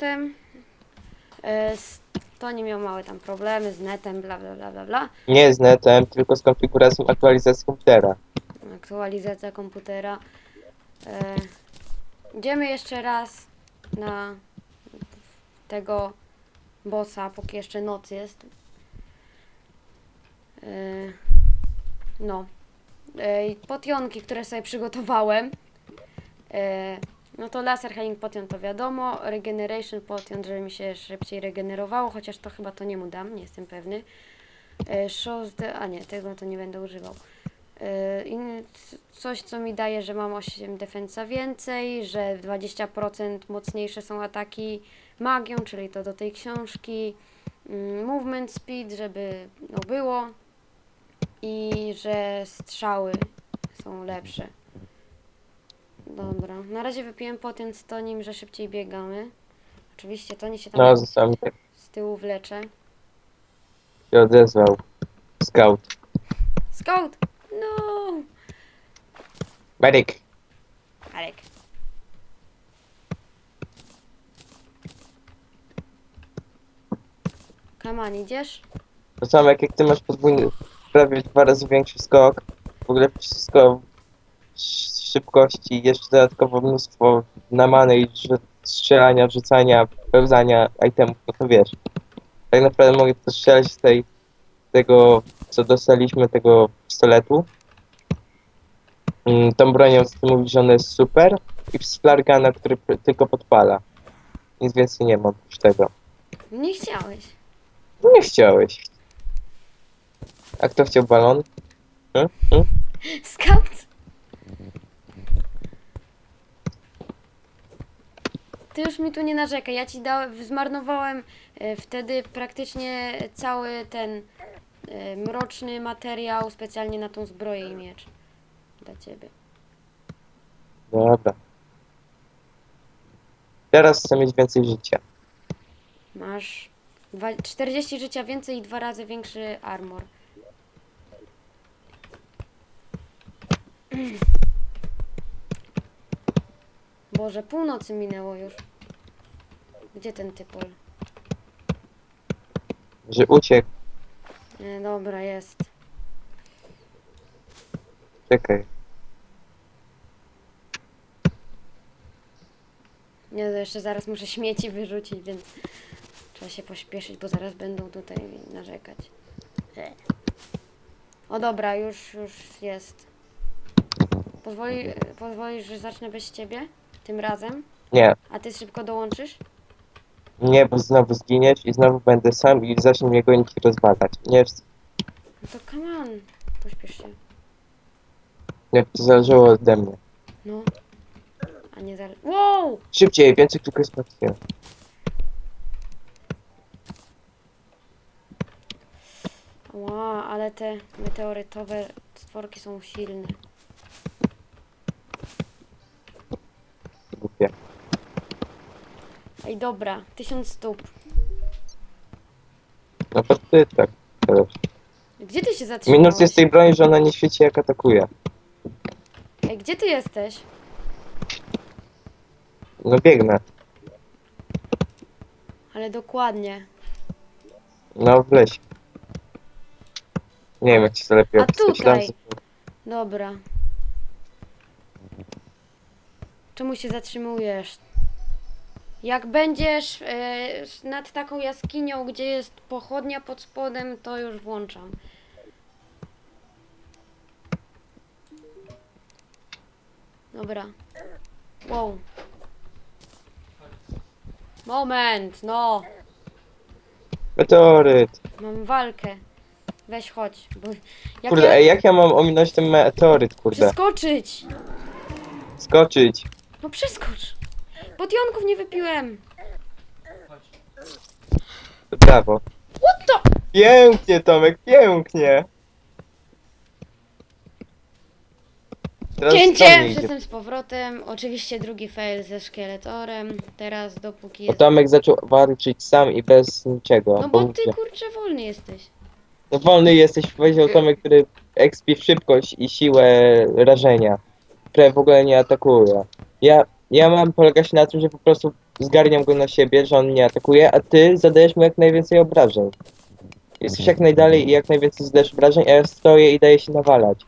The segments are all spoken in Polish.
powrotem. E, z- to nie miał małe tam problemy z netem, bla bla bla bla bla. Nie z netem, tylko z konfiguracją aktualizacji komputera. Aktualizacja komputera. E, idziemy jeszcze raz na tego bossa, póki jeszcze noc jest. E, no. E, potionki, które sobie przygotowałem. E, no to laser healing potion to wiadomo. Regeneration potion, żeby mi się szybciej regenerowało, chociaż to chyba to nie mu dam, nie jestem pewny. E, shows the, a nie, tego to nie będę używał. E, coś, co mi daje, że mam 8 defensa więcej, że 20% mocniejsze są ataki magią, czyli to do tej książki. Mm, Movement speed, żeby no było. I że strzały są lepsze. Dobra, na razie wypiłem potent z tonim, że szybciej biegamy. Oczywiście Toni się tam No, został z tyłu wlecze. się odezwał. Scout. Scout! No! Medic. Alek. Kaman, idziesz? To samo jak, jak ty masz podwójny, prawie dwa razy większy skok. W ogóle wszystko sz- szybkości, jeszcze dodatkowo mnóstwo rzu- strzelania, rzucania, pełzania itemów, no to wiesz. Tak naprawdę mogę to strzelać z tej, tego, co dostaliśmy, tego pistoletu. Mm, Tą bronią, co ty mówisz, ona jest super. I z flargana, który tylko podpala. Nic więcej nie mam oprócz tego. Nie chciałeś. No nie chciałeś. A kto chciał balon? Hmm? Hmm? Scout! Ty już mi tu nie narzekaj. Ja ci dałem, zmarnowałem e, wtedy praktycznie cały ten e, mroczny materiał specjalnie na tą zbroję i miecz. Dla ciebie. Dobra. Teraz chcę mieć więcej życia. Masz dwa, 40 życia więcej i dwa razy większy armor. Boże, północy minęło już. Gdzie ten typol? Że uciekł. Nie, dobra, jest. Czekaj. Nie, to jeszcze zaraz muszę śmieci wyrzucić, więc trzeba się pośpieszyć, bo zaraz będą tutaj narzekać. E. O dobra, już, już jest. Pozwoli, pozwolisz, że zacznę bez ciebie? Tym razem? Nie. A ty szybko dołączysz? Nie, bo znowu zginiesz i znowu będę sam i zacznie mnie gonić i rozwalać. Nie, No to come on. Pośpiesz się. nie, to zależało ode mnie. No. A nie zale... Wow! Szybciej, więcej tylko jest patrzcie. Ła, ale te meteorytowe stworki są silne. Ej, dobra. Tysiąc stóp. No to ty tak. teraz. Gdzie ty się zatrzymałeś? Minus jest tej broni, że ona nie świeci jak atakuje. Ej, gdzie ty jesteś? No biegnę. Ale dokładnie. No w lesie. Nie wiem jak ci to lepiej A tutaj? Dobra. Czemu się zatrzymujesz? Jak będziesz e, nad taką jaskinią, gdzie jest pochodnia pod spodem, to już włączam. Dobra. Wow. Moment, no. Meteoryt. Mam walkę. Weź chodź, bo jak Kurde, ja... ej, jak ja mam ominąć ten meteoryt, kurde? Przeskoczyć! Skoczyć. No przeskocz! Potionków nie wypiłem! Brawo. What the? Pięknie, Tomek, pięknie. Teraz do Cięcie! mnie idzie. Jestem z powrotem. Oczywiście drugi fail ze szkieletorem. Teraz dopóki Bo jest... Tomek zaczął walczyć sam i bez niczego. No bo ty kurczę wolny jesteś. no wolny jesteś, powiedział Tomek, który ekspie w szybkość i siłę rażenia. Które w ogóle nie atakuje. Ja ja mam polegać na tym, że po prostu zgarniam go na siebie, że on nie atakuje, a ty zadajesz mu jak najwięcej obrażeń. Jesteś jak najdalej i jak najwięcej zadajesz obrażeń, a ja stoję i daję się nawalać.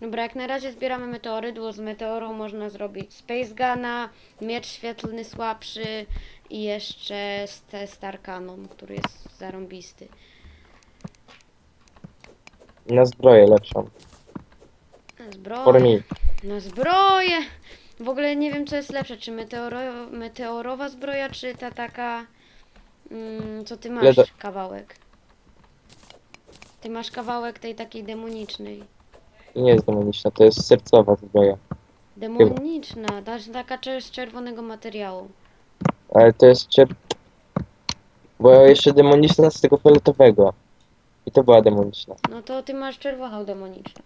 Dobra, jak na razie zbieramy meteoryt, bo z meteorą można zrobić Space Guna, miecz świetlny słabszy i jeszcze st- Star Cannon, który jest zarąbisty. Na zbroję lepszą. Na For zbroję. me. Na zbroję! W ogóle nie wiem co jest lepsze, czy meteoro, meteorowa zbroja, czy ta taka... Mm, co ty masz kawałek? Ty masz kawałek tej takiej demonicznej. To nie jest demoniczna, to jest sercowa zbroja. Demoniczna, ta, taka czer- z czerwonego materiału. Ale to jest czer... Bo jeszcze demoniczna z tego fioletowego. I to była demoniczna. No to ty masz czerwoną demoniczną.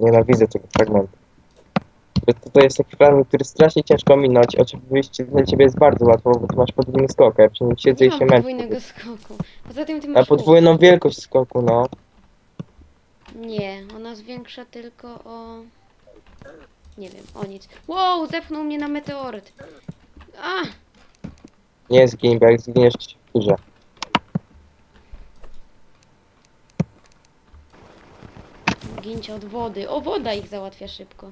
Nienawidzę tego fragmentu. To jest taki fragment, który strasznie ciężko minąć. Oczywiście dla ciebie jest bardzo łatwo, bo ty masz podwójny skok, a ja przy nim siedzę Nie i mam się męczę. podwójnego skoku. Poza tym ty A masz podwójną wielkość skoku, no. Nie, ona zwiększa tylko o... Nie wiem, o nic. Wow, zepchnął mnie na meteoryt. A! Nie zgin, bo jak zginiesz, to się wkurzę. Gincie od wody. O, woda ich załatwia szybko.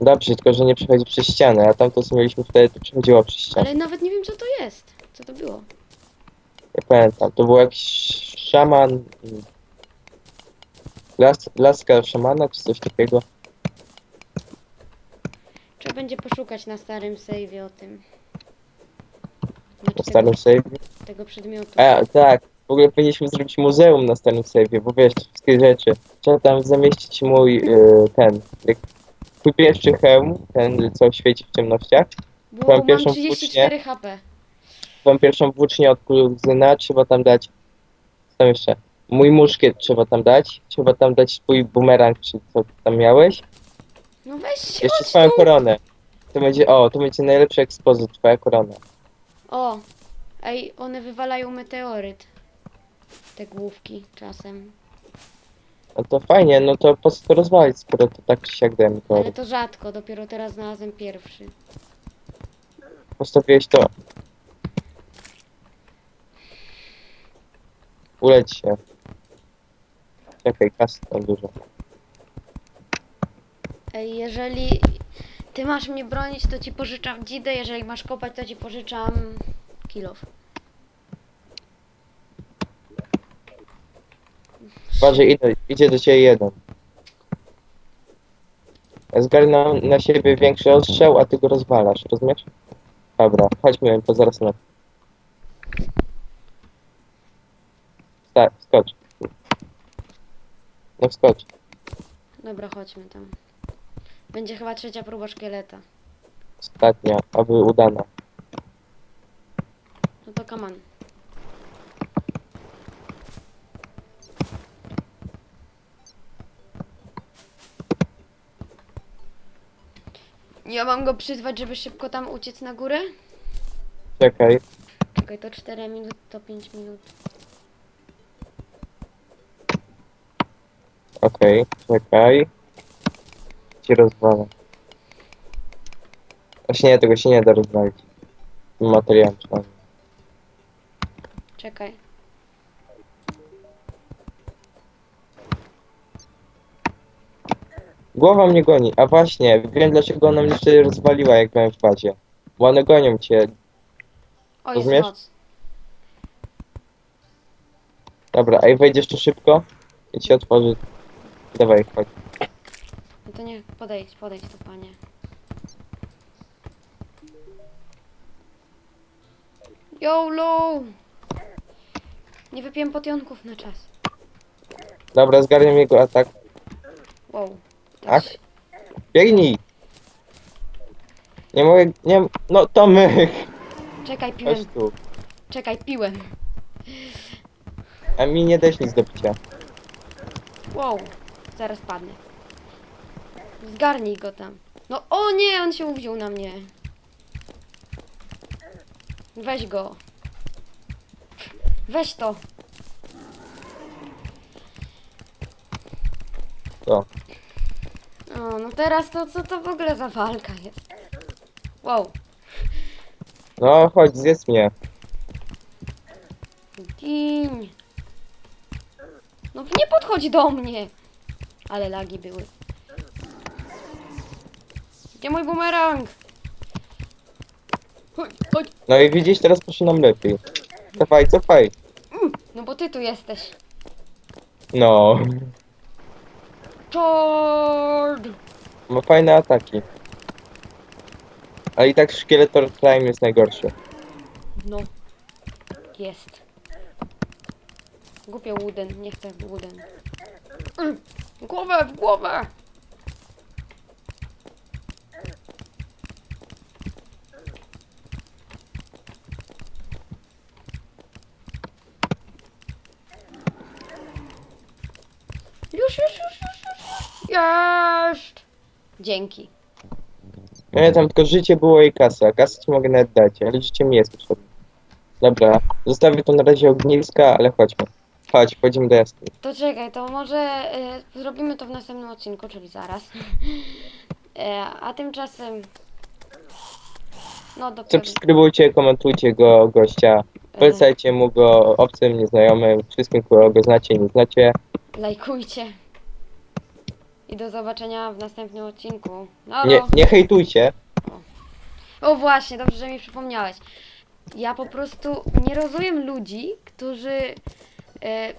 Dobrze, tylko że nie przechodzi przez ścianę, a tamto co mieliśmy wtedy, to przechodziło przez ścianę. Ale nawet nie wiem, co to jest. Co to było? Nie pamiętam, to był jakiś szaman... Las, laska szamana, czy coś takiego. Trzeba będzie poszukać na starym save'ie o tym. Znaczy Na starym save. tego przedmiotu. A, tak. W ogóle powinniśmy zrobić muzeum na starym save'ie, bo wiesz, wszystkie rzeczy. Trzeba tam zamieścić mój, y, ten, jak, twój pierwszy hełm, ten, co świeci w ciemnościach. Bo mam mam pierwszą 34 HP. Tą pierwszą włócznię od kuzyna trzeba tam dać, co tam jeszcze? Mój muszkiet trzeba tam dać, trzeba tam dać twój bumerang, czy co tam miałeś. No weź się Jeszcze swoją koronę. To będzie, o, to będzie najlepszy ekspozyt, twoja korona. O! Ej, one wywalają meteoryt. Te główki czasem. No to fajnie, no to po co to rozwalić, skoro to tak czy siak dajemy to. Ale to rzadko, dopiero teraz znalazłem pierwszy. Postawiłeś to. Uleć się. Czekaj, kasy tam dużo. Ej, jeżeli ty masz mnie bronić, to ci pożyczam dzidę, jeżeli masz kopać, to ci pożyczam kilof. Uważaj, idzie, idzie do ciebie jeden. Zgarnę na siebie większy ostrzał, a ty go rozwalasz, rozumiesz? Dobra, chodźmy, bo zaraz na... Tak, skocz. No skocz. Dobra, chodźmy tam. Będzie chyba trzecia próba szkieleta. Ostatnia, aby udana. No to kaman. Ja mam go przyzwać, żeby szybko tam uciec na górę? Czekaj. Czekaj, to 4 minut, to 5 minut. Okej, czekaj. Ci rozwalę. Właśnie nie, tego się nie da rozwalić. Przynajmniej. Czekaj. Głowa mnie goni. A właśnie, wiem dlaczego ona mnie wtedy rozwaliła, jak byłem w bazie. Bo one gonią cię. O, jest Rozumiesz? noc. Dobra, i wejdziesz tu szybko? I ci otworzy. Dawaj, chodź. No to niech podejdź, podejdź tu, panie. YOLO! Nie wypiłem potionków na czas. Dobra, zgarniam jego atak. Wow. Tak? Biegnij! Nie mogę, nie, no my! Czekaj, piłem. Tu. Czekaj, piłem. A mi nie dajesz nic do picia. Wow, zaraz padnę. Zgarnij go tam. No o nie, on się uwziął na mnie. Weź go. Weź to. To. O, no teraz to co to w ogóle za walka jest? Wow, No, chodź, zjedz mnie. gin. No nie podchodź do mnie. Ale lagi były. Gdzie mój bumerang? Chodź, chodź. No i widzisz, teraz poszło nam lepiej. Cofaj, cofaj. No bo ty tu jesteś. No, Czord! ma fajne ataki. Ale i tak Szkieletor Prime jest najgorszy. No. Jest. Głupio Wooden, nie chcę Wooden. Mm, głowę, w głowę! Już, już, już, już, już. Jest! Dzięki. Nie, tam tylko życie było i kasa. Kasę ci mogę nawet dać, ale życie mi jest potrzebne. Dobra, zostawię to na razie ogniska, ale chodźmy. Chodź, wchodzimy do jaskini. To czekaj, to może y, zrobimy to w następnym odcinku, czyli zaraz. e, a tymczasem. No do Subskrybujcie, komentujcie go, gościa. Polecajcie mu go obcym, nieznajomym, wszystkim, kogo go znacie, nie znacie. Lajkujcie. I do zobaczenia w następnym odcinku. No, Nie, nie hejtujcie. O właśnie, dobrze, że mi przypomniałeś. Ja po prostu nie rozumiem ludzi, którzy e,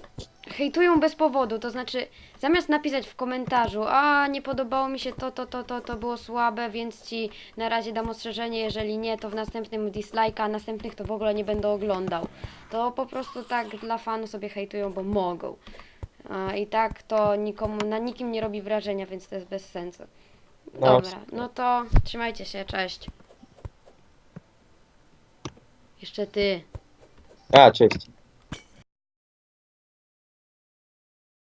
hejtują bez powodu. To znaczy, zamiast napisać w komentarzu, a nie podobało mi się to, to, to, to, to było słabe, więc ci na razie dam ostrzeżenie, jeżeli nie, to w następnym dislike, a następnych to w ogóle nie będę oglądał. To po prostu tak dla fanów sobie hejtują, bo mogą. A, I tak to nikomu, na nikim nie robi wrażenia, więc to jest bez sensu. No, Dobra, no to trzymajcie się, cześć. Jeszcze ty. A, cześć.